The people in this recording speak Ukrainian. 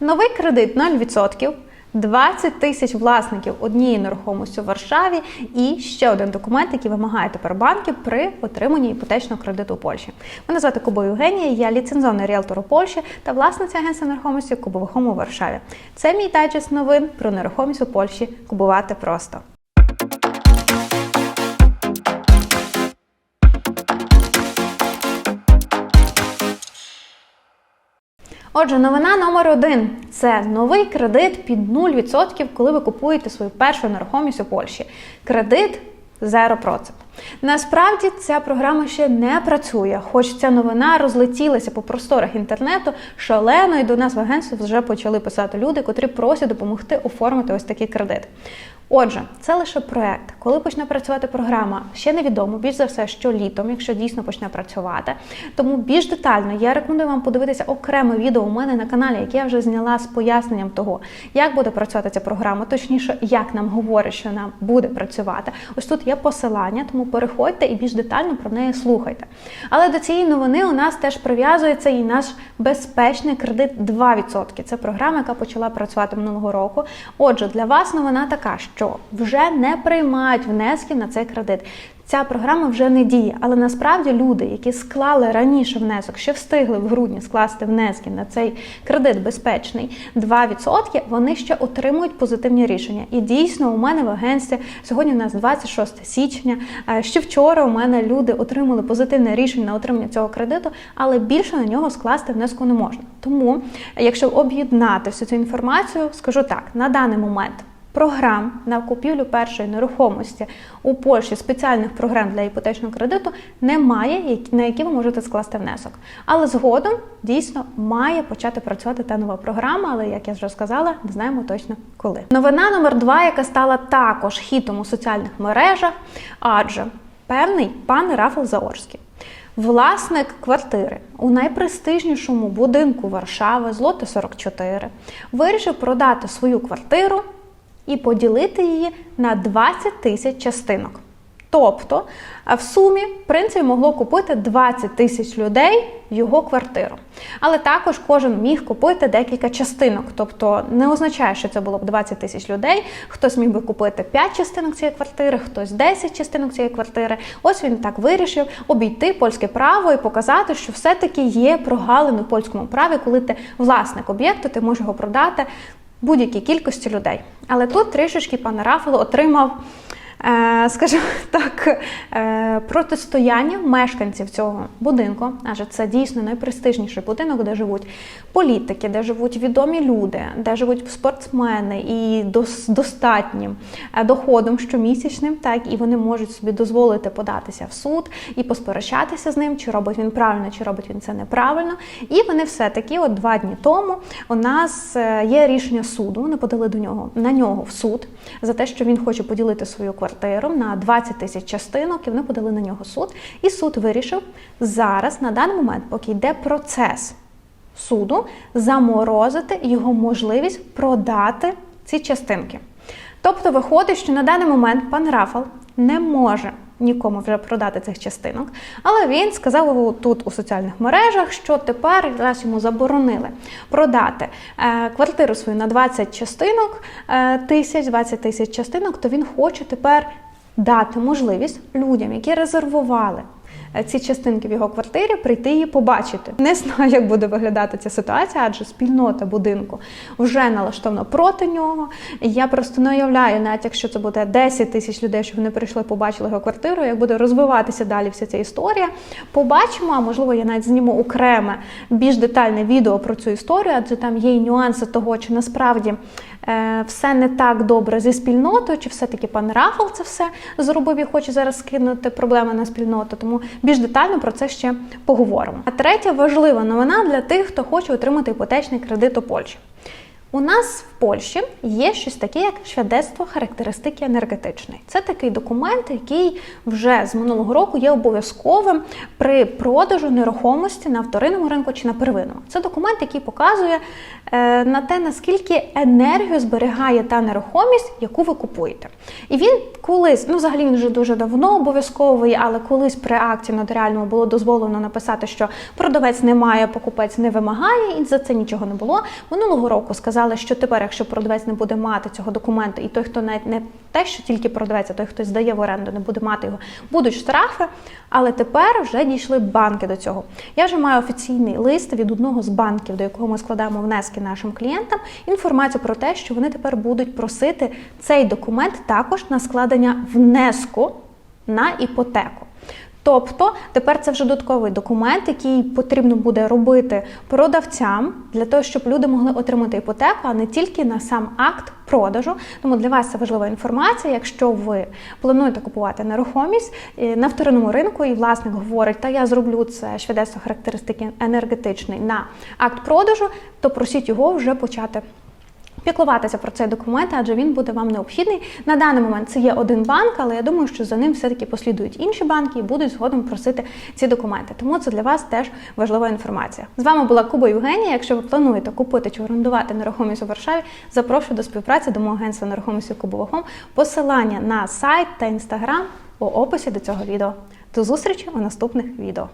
Новий кредит 0%, 20 тисяч власників однієї нерухомості у Варшаві і ще один документ, який вимагає тепер банки при отриманні іпотечного кредиту у Польщі. Мене звати Куба Євгенія, я ліцензований ріелтор у Польщі та власниця агентства нерухомості Кубова Хому у Варшаві. Це мій дайджест новин про нерухомість у Польщі. Кубувати просто. Отже, новина номер один це новий кредит під 0%, коли ви купуєте свою першу нерухомість у Польщі. Кредит 0%. Насправді ця програма ще не працює, хоч ця новина розлетілася по просторах інтернету шалено, і до нас в агентство вже почали писати люди, котрі просять допомогти оформити ось такий кредит. Отже, це лише проект. Коли почне працювати програма, ще невідомо, більш за все, що літом, якщо дійсно почне працювати. Тому більш детально я рекомендую вам подивитися окреме відео у мене на каналі, яке я вже зняла з поясненням того, як буде працювати ця програма, точніше, як нам говорять, що нам буде працювати. Ось тут є посилання, тому переходьте і більш детально про неї слухайте. Але до цієї новини у нас теж прив'язується і наш безпечний кредит 2%. Це програма, яка почала працювати минулого року. Отже, для вас новина така, що вже не приймають внесків на цей кредит. Ця програма вже не діє, але насправді люди, які склали раніше внесок, ще встигли в грудні скласти внески на цей кредит безпечний 2%, вони ще отримують позитивні рішення. І дійсно, у мене в агентстві сьогодні у нас 26 січня. Ще вчора у мене люди отримали позитивне рішення на отримання цього кредиту, але більше на нього скласти внеску не можна. Тому, якщо об'єднати всю цю інформацію, скажу так: на даний момент програм на купівлю першої нерухомості у Польщі спеціальних програм для іпотечного кредиту немає, на які ви можете скласти внесок. Але згодом дійсно має почати працювати та нова програма, але як я вже сказала, не знаємо точно коли. Новина номер два, яка стала також хітом у соціальних мережах, адже певний пан Рафал Заорський. Власник квартири у найпрестижнішому будинку Варшави, злоти 44, вирішив продати свою квартиру і поділити її на 20 тисяч частинок. Тобто, в сумі, в принципі, могло купити 20 тисяч людей його квартиру. Але також кожен міг купити декілька частинок. Тобто не означає, що це було б 20 тисяч людей. Хтось міг би купити 5 частинок цієї квартири, хтось 10 частинок цієї квартири. Ось він так вирішив обійти польське право і показати, що все-таки є прогалини в польському праві, коли ти власник об'єкту, ти можеш його продати будь-якій кількості людей. Але тут трішечки пан Рафал отримав. Е, Скажімо так, е, протистояння мешканців цього будинку, адже це дійсно найпрестижніший будинок, де живуть політики, де живуть відомі люди, де живуть спортсмени і дос- достатнім е, доходом щомісячним, так і вони можуть собі дозволити податися в суд і посперечатися з ним, чи робить він правильно, чи робить він це неправильно. І вони все-таки, от два дні тому, у нас є рішення суду. Вони подали до нього на нього в суд за те, що він хоче поділити свою квартиру на 20 тисяч частинок, і вони подали на нього суд. І суд вирішив зараз, на даний момент, поки йде процес суду, заморозити його можливість продати ці частинки. Тобто виходить, що на даний момент пан Рафал не може нікому вже продати цих частинок, але він сказав тут у соціальних мережах, що тепер, раз йому заборонили продати е, квартиру свою на 20 частинок е, тисяч, 20 тисяч частинок, то він хоче тепер дати можливість людям, які резервували ці частинки в його квартирі, прийти її побачити. Не знаю, як буде виглядати ця ситуація, адже спільнота будинку вже налаштована проти нього. Я просто не уявляю, навіть якщо це буде 10 тисяч людей, щоб вони прийшли, побачили його квартиру, як буде розвиватися далі вся ця історія. Побачимо, а можливо, я навіть зніму окреме більш детальне відео про цю історію, адже там є і нюанси того, чи насправді е, все не так добре зі спільнотою, чи все-таки пан Рафал це все зробив і хоче зараз скинути проблеми на спільноту. Тому більш детально про це ще поговоримо. А третя важлива новина для тих, хто хоче отримати іпотечний кредит у Польщі. У нас в Польщі є щось таке, як свідоцтво характеристики енергетичної. Це такий документ, який вже з минулого року є обов'язковим при продажу нерухомості на вторинному ринку чи на первинному. Це документ, який показує, е, на те, наскільки енергію зберігає та нерухомість, яку ви купуєте. І він колись, ну взагалі він вже дуже давно обов'язковий, але колись при акті нотаріальному було дозволено написати, що продавець не має, покупець не вимагає, і за це нічого не було. Минулого року сказали, що тепер, якщо продавець не буде мати цього документу, і той, хто навіть не те, що тільки продавець, а той, хто здає в оренду, не буде мати його, будуть штрафи. Але тепер вже дійшли банки до цього. Я вже маю офіційний лист від одного з банків, до якого ми складаємо внески нашим клієнтам. Інформацію про те, що вони тепер будуть просити цей документ також на складення внеску на іпотеку. Тобто тепер це вже додатковий документ, який потрібно буде робити продавцям для того, щоб люди могли отримати іпотеку, а не тільки на сам акт продажу. Тому для вас це важлива інформація. Якщо ви плануєте купувати нерухомість е, на вторинному ринку, і власник говорить, та я зроблю це швидесто характеристики енергетичний на акт продажу, то просіть його вже почати піклуватися про цей документ, адже він буде вам необхідний. На даний момент це є один банк, але я думаю, що за ним все-таки послідують інші банки і будуть згодом просити ці документи. Тому це для вас теж важлива інформація. З вами була Куба Євгенія. Якщо ви плануєте купити чи орендувати нерухомість у Варшаві, запрошую до співпраці до мого агентства нерухомості Кубовахом. Посилання на сайт та інстаграм у описі до цього відео. До зустрічі у наступних відео.